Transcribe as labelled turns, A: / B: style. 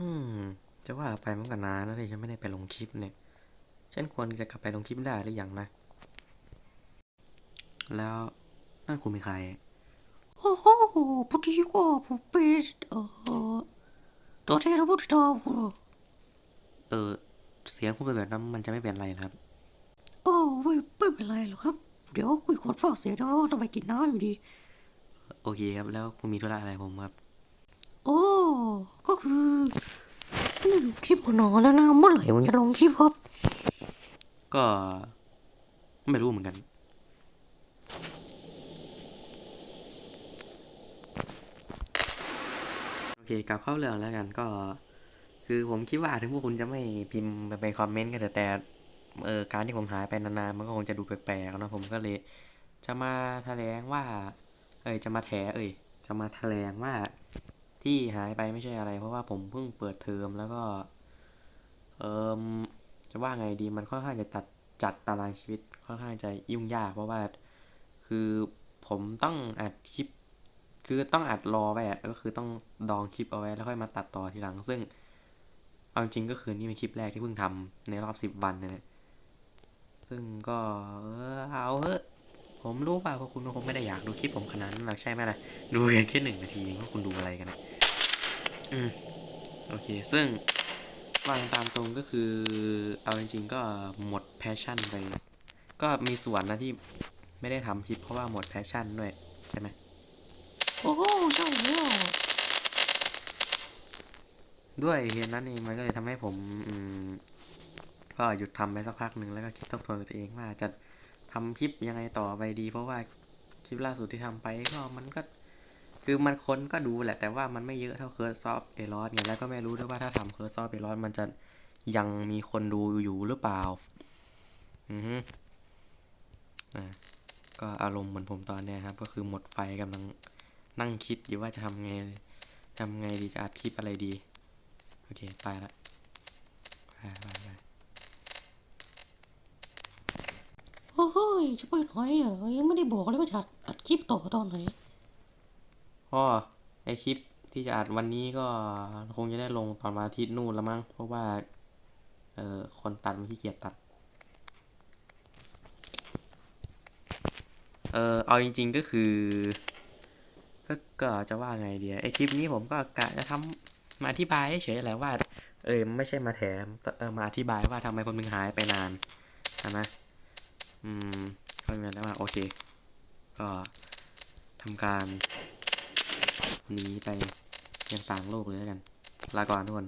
A: อืมจะว่าไปมันก็นานแล้วที่ฉันไม่ได้ไปลงคลิปเนี่ย ฉันควรจะกลับไปลงคลิปได้หรือยังนะ แล้วนั่นคุณเป็นใคร
B: โอ้โหพอดีก็ผมเป็นเอ่อตัวแทนผู้ติดตามครับ
A: เออ เสียงคุณเป็นแบบนั้นมันจะไม่เป็นไรนะครับ
B: โอ้ไม่ ไม่เป็นไรหรอกครับ เดี๋ยวคุยขอดฝากเสียนะว่าทำไมกินน้ำอยู่ดี
A: โอเคครับ แล้วคุณมีธุระอะไรผมครับ
B: โอ้ ก็คือไม่ได้ลงคลิปมานานแล้วนะเมื่อไหร่มันจะลงคลิปครับ
A: ก็ ไม่รู้เหมือนกันโอเคกลับเข้าเรื่องแล้วกันก็ คือผมคิดว่าถึงพวกคุณจะไม่พิมพ์ไปคอมเมนต์กันแต่แต่ เออการที่ผมหายไปนานๆมันก็คงจะดูแปลกๆนะผมก็เลยจะมาแถลงว่า เอ้ยจะมาแถเอยจะมาแถลงว่าที่หายไปไม่ใช่อะไร เพราะว่าผมเพิ่งเปิดเทอมแล้วก็ เออจะว่าไงดีมันค่อนข้างจะตัดจัดตารางชีวิตค่อนข้างจะยุ่งยาก เพราะว่าคือผมต้องอัดคลิป คือต้องอัดรอไว้อะก็คือต้องดองคลิปเอาไว้แล้วค่อยมาตัดต่อทีหลัง ซึ่งเอาจริงก็คือนี่เป็นคลิปแรกที่เพิ่งทำในรอบสิบวันเนี่ยนะ ซึ่งก็เออเอาเถอะผมรู้ป่ะว่าคุณคงไม่ได้อยากดูคลิปผมขนาดนั้นหรอกใช่ไหมล่ะ ดูเพียงแค่หนึ่งนาทีเองว่าคุณดูอะไรกันนะอืมโอเค ซึ่งว่ากันตามตรงก็คือ เอาจริงๆก็หมดแพชชั่นไป ก็มีส่วนนะที่ไม่ได้ทำคลิปเพราะว่าหมดแพชชั่นด้วย ใช่ไหม
B: โอ้โหใช่แล้ว
A: ด้วยเหตุนั้นเองมันก็เลยทำให้ผมอืม ก็หยุดทำไปสักพักหนึ่งแล้วก็คิดทบทวนตัวเองว่าจะทำคลิปยังไงต่อไปดี เพราะว่าคลิปล่าสุดที่ทำไปก็มันก็คือมันคนก็ดูแหละแต่ว่ามันไม่เยอะเท่าเคิร์ซอฟเอรอสไงแล้วก็ไม่รู้ด้วยว่าถ้าทำเคิร์ซอฟเอรอสมันจะยังมีคนดูอยู่หรือเปล่า อือฮึอ่าก็อารมณ์เหมือนผมตอนเนี้ยครับ ก็คือหมดไฟกำลังนั่งคิดอยู่ว่าจะทำไงทำไงดีจะอัดคลิปอะไรดี โอเค ไปละไปไปไป
B: โอ้โห จะไปไหนอะยังไม่ได้บอกเลยว่าจะอัดคลิปต่อตอนไหน
A: พ่อไอคลิปที่จะอัดวันนี้ก็คงจะได้ลงตอนวันอาทิตย์นู่นล้วมั้งเพราะว่า เออคนตัดมันขี้เกียจตัด เออเอาจริง ๆก็คือก็ก็จะว่าไงเดียไอคลิปนี้ผมก็กะจะทำมาอธิบายเฉยๆแหละว่า เออไม่ใช่มาแถมเออมาอธิบายว่าทำไมผมถึงหายไปนานนะ อืมก็เหมือนว่าโอเค ก็ทำการหนีไปยังต่างโลกเลยแล้วกัน ลาก่อนทุกคน